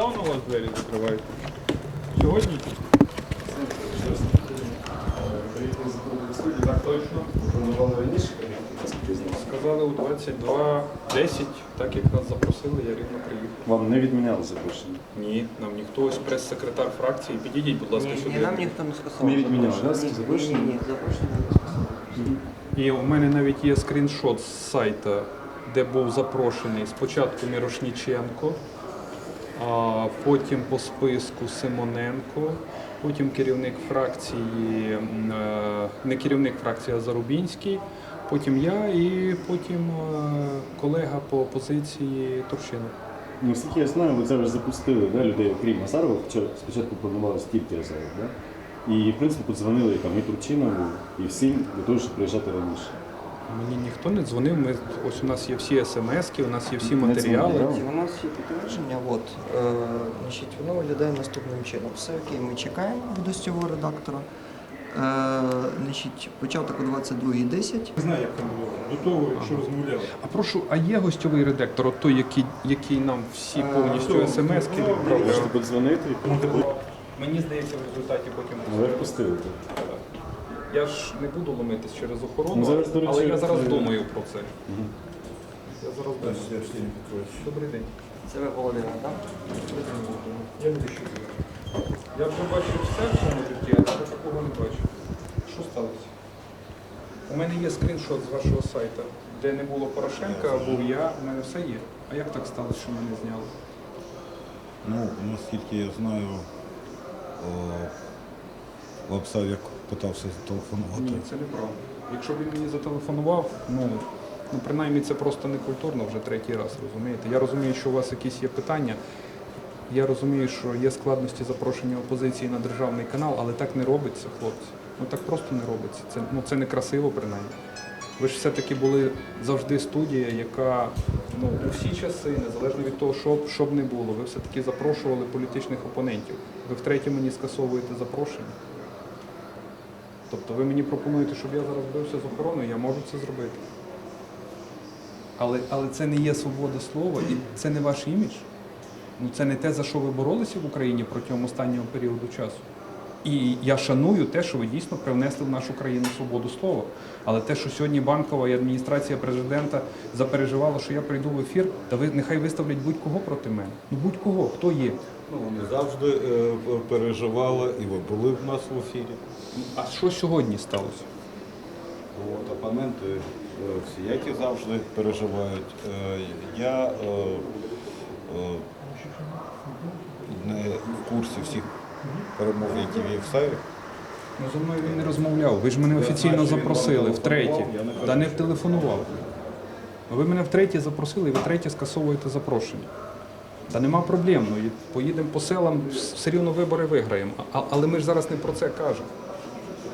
Недавно у вас двері закривають? Сьогодні? Так точно. Планували раніше. Сказали у 22.10, так як нас запросили, я рівно приїхав. Вам не відміняли запрошення? Ні, нам ніхто, ось прес-секретар фракції. Підійдіть, будь ласка, сюди. нам ніхто не скасував. Ми відміняли, Ні, запрошення? Ні, запрошення не скасували. І у мене навіть є скріншот з сайта, де був запрошений спочатку Мірошніченко, потім по списку Симоненко, потім керівник фракції, е, не керівник фракції, а Зарубінський, потім я і потім е, колега по опозиції Турчинов. Ну, Наскільки я знаю, ви зараз запустили да, людей, окрім Азарова, хоча спочатку планувалося тільки Азаров, да? І, в принципі, подзвонили там, і Турчинову, і всім для того, щоб приїжджати раніше. Мені ніхто не дзвонив. Ми ось у нас є всі смски, у нас є всі Не матеріали. дзвонили, У нас є підтвердження, от, е, значить, воно виглядає наступним чином. Все окей, ми чекаємо від гостєвого редактора. Е, значить, початок о 22.10. Не знаю, як там було. До того, якщо розмовляли. А прошу, а є гостьовий редактор, от той, який, який нам всі повністю хто? смски Ну, відправляв? Можете подзвонити і Мені здається, в результаті потім. ви впустили. Я ж не буду ломитись через охорону, Ну, зараз, до речі, але я зараз це- думаю про це. Я зараз думаю. Добрий день. Це ви Володимир, так? Я буду ще Я вже бачив все в цьому житті, а ще такого не бачив. Що сталося? У мене є скріншот з вашого сайту, де не було Порошенка, а був я, у мене все є. А як так сталося, що мене зняли? Ну, наскільки я знаю, о, Лапсавік питався Ні, зателефонувати. це неправда. Якщо він мені зателефонував, ну, ну принаймні це просто не культурно вже третій раз, розумієте? Я розумію, що у вас якісь є питання. Я розумію, що є складності запрошення опозиції на державний канал, але так не робиться, хлопці. Ну так просто не робиться. Це, ну, це не красиво, принаймні. Ви ж все-таки були завжди студія, яка ну, у всі часи, незалежно від того, що, що б не було, ви все-таки запрошували політичних опонентів. Ви втретє мені скасовуєте запрошення. Тобто ви мені пропонуєте, щоб я зараз бився з охороною, я можу це зробити. Але, але це не є свобода слова і це не ваш імідж. Ну це не те, за що ви боролися в Україні протягом останнього періоду часу. І я шаную те, що ви дійсно привнесли в нашу країну свободу слова. Але те, що сьогодні банкова і адміністрація президента запереживала, що я прийду в ефір, та ви нехай виставлять будь-кого проти мене. Ну будь-кого, хто є. Ну, вони завжди е, переживали, і ви були в нас в ефірі. А що сьогодні сталося? От, опоненти е, всіякі завжди переживають. Е, Я е, е, не в курсі всіх перемов, які вів Савік. Ну, зі мною він не розмовляв. Ви ж мене офіційно запросили втретє. Та не втелефонував. Ви мене втретє запросили, і ви втретє скасовуєте запрошення. Та нема проблем. Ну, поїдемо по селам, все рівно вибори виграємо. А, але ми ж зараз не про це кажемо.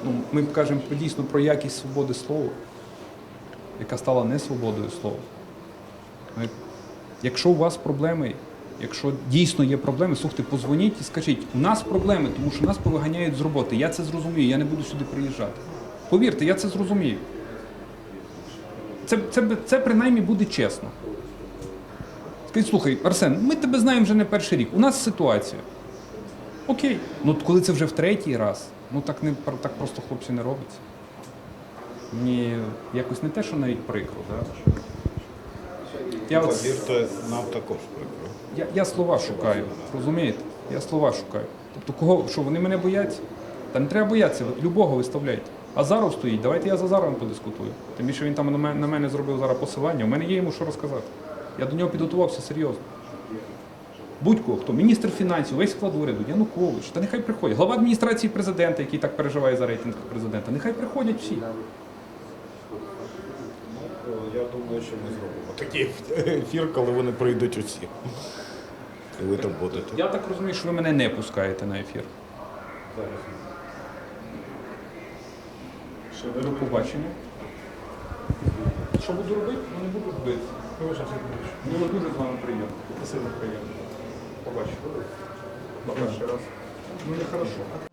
Ну, ми кажемо дійсно про якість свободи слова, яка стала не свободою слова. Ми- Якщо у вас проблеми, якщо дійсно є проблеми, слухайте, позвоніть і скажіть, у нас проблеми, тому що нас повиганяють з роботи. Я це зрозумію, я не буду сюди приїжджати. Повірте, я це зрозумію. Це, це, це принаймні буде чесно. Скажіть, слухай, Арсен, ми тебе знаємо вже не перший рік. У нас ситуація. Окей. Ну коли це вже в третій раз, ну так не так просто хлопці не робиться. Мені якось не те, що навіть прикро, да? Я, от, Повірте, нам також прикро. я, я слова шукаю, розумієте? Я слова шукаю. Тобто, кого, що вони мене бояться? Та не треба боятися, ви любого виставляйте. Азаров стоїть, давайте я з Азаровим подискутую. Тим більше він там на мене, на мене зробив зараз посилання, у мене є йому що розказати. Я до нього підготувався серйозно. Будь-кого, хто міністр фінансів, весь склад уряду, Янукович, та нехай приходять. Глава адміністрації президента, який так переживає за рейтинг президента, нехай приходять всі. Ну, думаю, що ми зробимо такий ефір, коли вони прийдуть усі. І ви там будете. Я так розумію, що ви мене не пускаєте на ефір. Зараз. До побачення. Що буду робити? Ну не буду робити. Було дуже з вами приємно. Сильно приємно. Побачимо. Перший раз. Ну не хорошо.